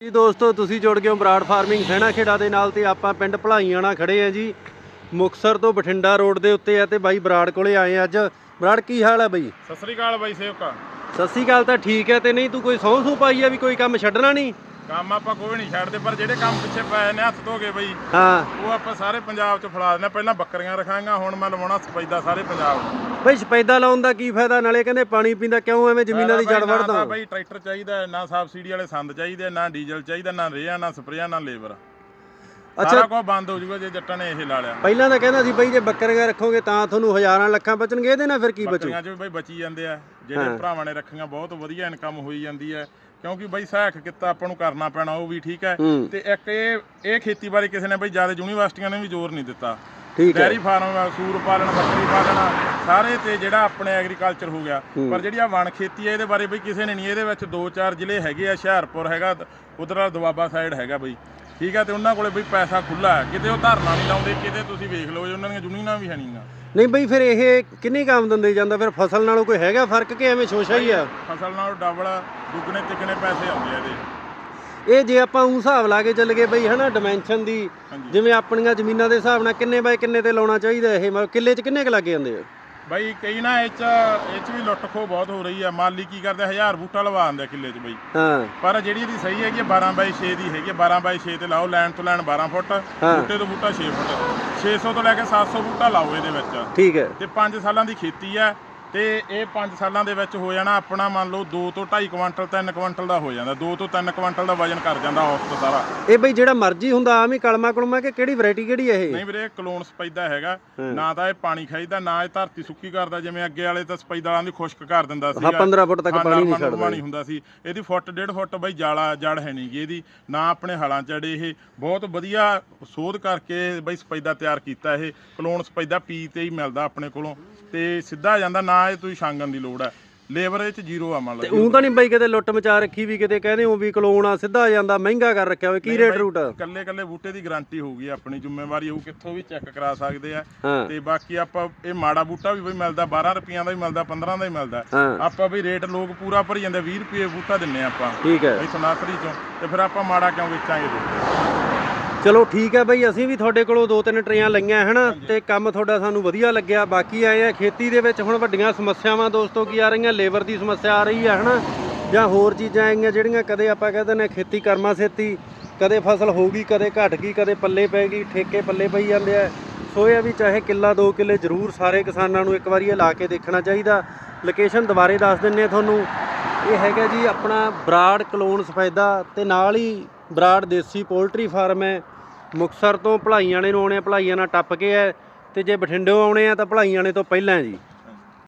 ਜੀ ਦੋਸਤੋ ਤੁਸੀਂ ਜੁੜ ਗਏ ਹੋ ਬਰਾੜ ਫਾਰਮਿੰਗ ਸੈਣਾ ਖੇੜਾ ਦੇ ਨਾਲ ਤੇ ਆਪਾਂ ਪਿੰਡ ਭਲਾਈਆਣਾ ਖੜੇ ਆ ਜੀ। ਮੁਕਸਰ ਤੋਂ ਬਠਿੰਡਾ ਰੋਡ ਦੇ ਉੱਤੇ ਆ ਤੇ ਬਾਈ ਬਰਾੜ ਕੋਲੇ ਆਏ ਆ ਅੱਜ। ਬਰਾੜ ਕੀ ਹਾਲ ਹੈ ਬਾਈ? ਸਤਿ ਸ੍ਰੀ ਅਕਾਲ ਬਾਈ ਸੇਵਕਾ। ਸਤਿ ਸ਼੍ਰੀ ਅਕਾਲ ਤਾਂ ਠੀਕ ਹੈ ਤੇ ਨਹੀਂ ਤੂੰ ਕੋਈ ਸਹੁੰ ਸੂ ਪਾਈ ਆ ਵੀ ਕੋਈ ਕੰਮ ਛੱਡਣਾ ਨਹੀਂ? ਕੰਮ ਆਪਾਂ ਕੋਈ ਨਹੀਂ ਛੱਡਦੇ ਪਰ ਜਿਹੜੇ ਕੰਮ ਪਿੱਛੇ ਪਏ ਨੇ ਹੱਥ ਧੋਗੇ ਬਈ ਹਾਂ। ਉਹ ਆਪਾਂ ਸਾਰੇ ਪੰਜਾਬ 'ਚ ਫੜਾ ਦਿੰਦੇ। ਪਹਿਲਾਂ ਬੱਕਰੀਆਂ ਰਖਾਂਗਾ ਹੁਣ ਮੈਂ ਲਵਾਉਣਾ ਸਪੈਦਾ ਸਾਰੇ ਪੰਜਾਬ 'ਚ ਬਈ ਸਪੈਦਾ ਲਾਉਣ ਦਾ ਕੀ ਫਾਇਦਾ? ਨਾਲੇ ਕਹਿੰਦੇ ਪਾਣੀ ਪੀਂਦਾ ਕਿਉਂ? ਐਵੇਂ ਜ਼ਮੀਨਾਂ ਦੀ ਜੜ ਨਾ ਵੜਦਾ। ਤਾਂ ਬਈ ਟਰੈਕਟਰ ਚਾਹੀਦਾ ਨਾ ਸਬਸਿਡੀ ਵਾਲੇ ਸੰਦ ਚਾਹੀਦੇ ਨਾ ਡੀਜ਼ਲ ਚਾਹੀਦਾ ਨਾ ਰੇਹਾਂ ਨਾ ਸਪਰੇਆਂ ਨਾ ਲੇਬਰ। ਅੱਛਾ। ਸਾਰਾ ਕੁਝ ਬੰਦ ਹੋ ਜਾਊਗਾ ਜੇ ਜੱਟਾਂ ਨੇ ਇਹ ਲਾ ਲਿਆ। ਪਹਿਲਾਂ ਤਾਂ ਕਹਿੰਦਾ ਸੀ ਬਈ ਜੇ ਬੱਕਰੀਆਂ ਰੱਖੋਗੇ ਤਾਂ ਤੁਹਾਨੂੰ ਹਜ਼ਾਰਾਂ ਲੱਖਾਂ ਬਚਣਗੇ ਇਹਦੇ ਨਾਲ ਫਿਰ ਕੀ ਬਚੂ? ਬੱਕਰੀਆਂ 'ਚ ਵੀ ਬਈ ਬਚੀ ਜਾਂਦੇ ਆ। ਜਿਹੜੇ ਭਰਾਵਾਂ ਨੇ ਰੱਖੀਆਂ ਬਹੁਤ ਵਧੀਆ ਇਨਕਮ ਹੋਈ ਜਾਂਦੀ ਹੈ। ਕਿਉਂਕਿ ਬਈ ਸਹਾਇਕ ਕਿੱਤਾ ਆਪਾਂ ਨੂੰ ਕਰਨਾ ਪੈਣਾ ਉਹ ਵੀ ਠੀਕ ਹੈ। ਤੇ ਇੱਕ ਇਹ ਇਹ ਖੇਤੀਬਾੜੀ ਕਿਸੇ ਨੇ ਬਈ ਜ਼ਿਆਦਾ ਯੂਨੀਵਰਸਿਟੀਆਂ ਨੇ ਵੀ ਜ਼ੋਰ ਨਹੀਂ ਦਿੱਤਾ। ਠੀਕ ਹੈ। ਡੈਰੀ ਫਾਰਮ ਸੂਰ ਪਾਲਣ ਬੱਕਰੀ ਪਾਲਣ ਸਾਰੇ ਤੇ ਜਿਹੜਾ ਆਪਣੇ ਐਗਰੀਕਲਚਰ ਹੋ ਗਿਆ। ਪਰ ਜਿਹੜੀ ਆ ਵਣ ਖੇਤੀ ਹੈ ਇਹਦੇ ਬਾਰੇ ਬਈ ਕਿਸੇ ਨੇ ਨਹੀਂ ਇਹਦੇ ਵਿੱਚ ਦੋ ਚਾਰ ਜ਼ਿਲ੍ਹੇ ਹੈਗੇ ਆ ਹੁਸ਼ਿਆਰਪੁਰ ਹੈਗਾ ਉਧਰ ਦਵਾਬਾ ਸਾਈਡ ਹੈਗਾ ਬਈ। ਠੀਕ ਹੈ ਤੇ ਉਹਨਾਂ ਕੋਲੇ ਬਈ ਪੈਸਾ ਖੁੱਲਾ ਹੈ। ਕਿਤੇ ਉਹ ਧਰਨਾ ਨਹੀਂ ਲਾਉਂਦੇ ਕਿਤੇ ਤੁਸੀਂ ਵੇਖ ਲਓ ਜੀ, ਉਹਨਾਂ ਦੀਆਂ ਜ਼ਮੀਨਾਂ ਵੀ ਹੈ ਨਹੀਂ ਬਈ ਫਿਰ ਇਹ ਕਿੰਨੀ ਕੰਮ ਦਿੰਦੇ ਜਾਂਦਾ? ਫਿਰ ਫਸਲ ਨਾਲੋਂ ਕੋਈ ਹੈਗਾ ਫ਼ਰਕ ਕਿ ਐਵੇਂ ਸ਼ੋਸ਼ਾ ਹੀ ਆ? ਫਸਲ ਨਾਲੋਂ ਡਬਲ ਦੁੱਗਣੇ ਤਿੱਗਣੇ ਪੈਸੇ ਆਉਂਦੇ ਆ ਇਹਦੇ। ਇਹ ਜੇ ਆਪਾਂ ਉਹ ਹਿਸਾਬ ਲਾ ਕੇ ਚੱਲ ਗਏ ਬਈ ਹਨਾ ਡਾਈਮੈਂਸ਼ਨ ਦੀ। ਜਿਵੇਂ ਆਪਣੀਆਂ ਜ਼ਮੀਨਾਂ ਦੇ ਹਿਸਾਬ ਨਾਲ ਕਿੰਨੇ ਬਾਏ ਕਿੰਨੇ ਤੇ ਲਾਉਣਾ ਚਾਹੀਦਾ ਇਹ? ਮਤਲਬ ਕਿੱਲੇ 'ਚ ਕਿੰਨੇ ਕੁ ਲੱਗ ਜਾਂਦੇ ਆ? ਬਈ ਕਈ ਨਾ ਇਹ ਚ ਇਹ ਚ ਵੀ ਲੁੱਟ ਖੋ ਬਹੁਤ ਹੋ ਰਹੀ ਆ। ਮਾਲੀ ਕੀ ਕਰਦੇ ਹਜ਼ਾਰ ਬੂਟਾ ਲਵਾ ਦਿੰਦੇ ਆ ਕਿੱਲੇ 'ਚ ਬਈ। ਹਾਂ। ਪਰ ਜਿਹੜੀ ਇਹਦੀ ਸਹੀ ਹੈਗੀ ਆ, 12 ਬਾਈ 6 ਦੀ ਹੈਗੀ ਆ, 12 ਬਾਈ 6 ਤੇ ਲਾਓ ਲਾਈਨ ਤੋਂ ਲਾਈਨ 12 ਫੁੱਟ ਹਾਂ। ਬੂਟੇ ਤੋਂ ਬੂਟਾ 6 ਫੁੱਟ। 600 ਤੋਂ ਲੈ ਕੇ 700 ਬੂਟਾ ਲਾਓ ਇਹਦੇ ਵਿੱਚ। ਠੀਕ ਹੈ। ਤੇ 5 ਸਾਲਾਂ ਦੀ ਖੇਤੀ ਆ। ਤੇ ਇਹ 5 ਸਾਲਾਂ ਦੇ ਵਿੱਚ ਹੋ ਜਾਣਾ ਆਪਣਾ ਮੰਨ ਲਓ 2 ਤੋਂ 2.5 ਕੁਇੰਟਲ 3 ਕੁਇੰਟਲ ਦਾ ਹੋ ਜਾਂਦਾ। 2 ਤੋਂ 3 ਕੁਇੰਟਲ ਦਾ ਵਜਨ ਕਰ ਜਾਂਦਾ ਔਸਤ ਸਾਰਾ। ਇਹ ਬਈ ਜਿਹੜਾ ਮਰਜ਼ੀ ਹੁੰਦਾ ਆਮ ਹੀ ਕਲਮਾ ਕਲਮਾ ਕਿ ਕਿਹੜੀ ਵੈਰਾਈਟੀ ਕਿਹੜੀ ਹੈ ਇਹ? ਨਹੀਂ ਵੀਰੇ ਕਲੋਨ ਸਪੈਦਾ ਹੈਗਾ। ਨਾ ਤਾਂ ਇਹ ਪਾਣੀ ਖਾਈਦਾ ਨਾ ਇਹ ਧਰਤੀ ਸੁੱਕੀ ਕਰਦਾ ਜਿਵੇਂ ਅੱਗੇ ਵਾਲੇ ਤਾਂ ਸਪੈਦਾ ਵਾਲਾਂ ਦੀ ਖੁਸ਼ਕ ਕਰ ਦਿੰਦਾ ਸੀ ਹਾਂ 15 ਫੁੱਟ ਤੱਕ ਪਾਣੀ ਨਹੀਂ ਛੱਡਦਾ ਪਾਣੀ ਹੁੰਦਾ ਸੀ। ਇਹਦੀ ਫੁੱਟ ਡੇਢ ਫੁੱਟ ਬਈ ਜਾਲਾ ਜੜ ਹੈ ਨਹੀਂਗੀ ਇਹਦੀ। ਨਾ ਆਪਣੇ ਹਲਾਂ ਚੜੇ ਇਹ। ਬਹੁਤ ਵਧੀਆ ਸੋਧ ਕਰਕੇ ਬਈ ਸਪੈਦਾ ਤਿਆਰ ਕੀਤਾ ਇਹ। ਕਲੋਨ ਸਪੈਦਾ ਪੀ ਤੇ ਹੀ ਮਿਲਦਾ ਆਪਣੇ ਕੋਲੋਂ। ਤੇ ਸਿੱਧਾ ਜਾਂਦਾ ਨਾ ਇਹ ਤੁਸੀਂ ਛਾਂਗਣ ਦੀ ਲੋੜ ਹੈ। ਲੇਬਰ ਇਹ ਚ ਜ਼ੀਰੋ ਆ ਮੰਨ ਲਓ ਉਹ ਤਾਂ ਨਹੀਂ ਬਈ ਕਿਤੇ ਲੁੱਟ ਮਚਾ ਰੱਖੀ ਵੀ ਕਿਤੇ ਕਹਿੰਦੇ ਹੋ ਵੀ ਕਲੋਨ ਆ ਸਿੱਧਾ ਜਾਂਦਾ ਮਹਿੰਗਾ ਕਰ ਰੱਖਿਆ ਹੋਵੇ ਕੀ ਰੇਟ ਰੂਟ ਆ? ਕੱਲੇ ਕੱਲੇ ਬੂਟੇ ਦੀ ਗਾਰੰਟੀ ਹੋਊਗੀ ਆਪਣੀ ਜ਼ਿੰਮੇਵਾਰੀ ਹੋਊ ਕਿੱਥੋਂ ਵੀ ਚੈੱਕ ਕਰਾ ਸਕਦੇ ਆ। ਹਾਂ। ਤੇ ਬਾਕੀ ਆਪਾਂ ਇਹ ਮਾੜਾ ਬੂਟਾ ਵੀ ਬਈ ਮਿਲਦਾ 12 ਰੁਪਈਆਂ ਦਾ ਵੀ ਮਿਲਦਾ 15 ਦਾ ਹੀ ਮਿਲਦਾ। ਹਾਂ। ਆਪਾਂ ਵੀ ਰੇਟ ਲੋਕ ਪੂਰਾ ਭਰੀ ਜਾਂਦੇ 20 ਰੁਪਏ ਬੂਟਾ ਦਿੰਨੇ ਆਪਾਂ। ਠੀਕ ਹੈ। ਇੱਥੋਂ ਨਾਸਰੀ ਚੋਂ। ਤੇ ਫਿਰ ਆਪਾਂ ਮਾੜਾ ਕਿਉਂ ਵੇਚਾਂਗੇ ਫਿਰ? ਚਲੋ ਠੀਕ ਹੈ ਬਈ, ਅਸੀਂ ਵੀ ਤੁਹਾਡੇ ਕੋਲੋਂ ਦੋ ਤਿੰਨ ਟਰੇਆਂ ਲਈਆਂ, ਹਨਾ? ਤੇ ਕੰਮ ਤੁਹਾਡਾ ਸਾਨੂੰ ਵਧੀਆ ਲੱਗਿਆ। ਬਾਕੀ ਆਏ ਆ, ਖੇਤੀ ਦੇ ਵਿੱਚ ਹੁਣ ਵੱਡੀਆਂ ਸਮੱਸਿਆਵਾਂ ਦੋਸਤੋ, ਕੀ ਆ ਰਹੀਆਂ? ਲੇਬਰ ਦੀ ਸਮੱਸਿਆ ਆ ਰਹੀ ਹੈ ਹਨਾ? ਜਾਂ ਹੋਰ ਚੀਜ਼ਾਂ ਆਈਆਂ ਜਿਹੜੀਆਂ ਕਦੇ ਆਪਾਂ ਕਹਿੰਦੇ ਨੇ ਖੇਤੀ ਕਰਮਾ ਸੇਤੀ, ਕਦੇ ਫਸਲ ਹੋਊਗੀ, ਕਦੇ ਘਟ ਗਈ ਕਦੇ ਪੱਲੇ ਪੈ ਗਈ ਠੇਕੇ ਪੱਲੇ ਪਈ ਜਾਂਦੇ ਆ। ਸੋ ਇਹ ਵੀ ਚਾਹੇ ਕਿੱਲਾ, ਦੋ ਕਿੱਲੇ ਜ਼ਰੂਰ ਸਾਰੇ ਕਿਸਾਨਾਂ ਨੂੰ ਇੱਕ ਵਾਰੀ ਇਹ ਲਾ ਕੇ ਦੇਖਣਾ ਚਾਹੀਦਾ। ਲੋਕੇਸ਼ਨ ਦੁਬਾਰੇ ਦੱਸ ਦਿੰਨੇ ਆ ਤੁਹਾਨੂੰ। ਇਹ ਹੈਗਾ ਜੀ ਆਪਣਾ ਬਰਾੜ ਕਲੋਨ ਸਫੈਦਾ ਤੇ ਨਾਲ ਹੀ ਬਰਾੜ ਦੇਸੀ ਪੋਲਟਰੀ ਫਾਰਮ ਹੈ। ਮੁਕਸਰ ਤੋਂ ਭਲਾਈਆਣੇ ਨੂੰ ਆਉਣੇ ਆ ਭਲਾਈਆਣਾ ਟੱਪ ਕੇ ਹੈ। ਤੇ ਜੇ ਬਠਿੰਡਿਓਂ ਆਉਣੇ ਆ ਤਾਂ ਭਲਾਈਆਣੇ ਤੋਂ ਪਹਿਲਾਂ ਜੀ।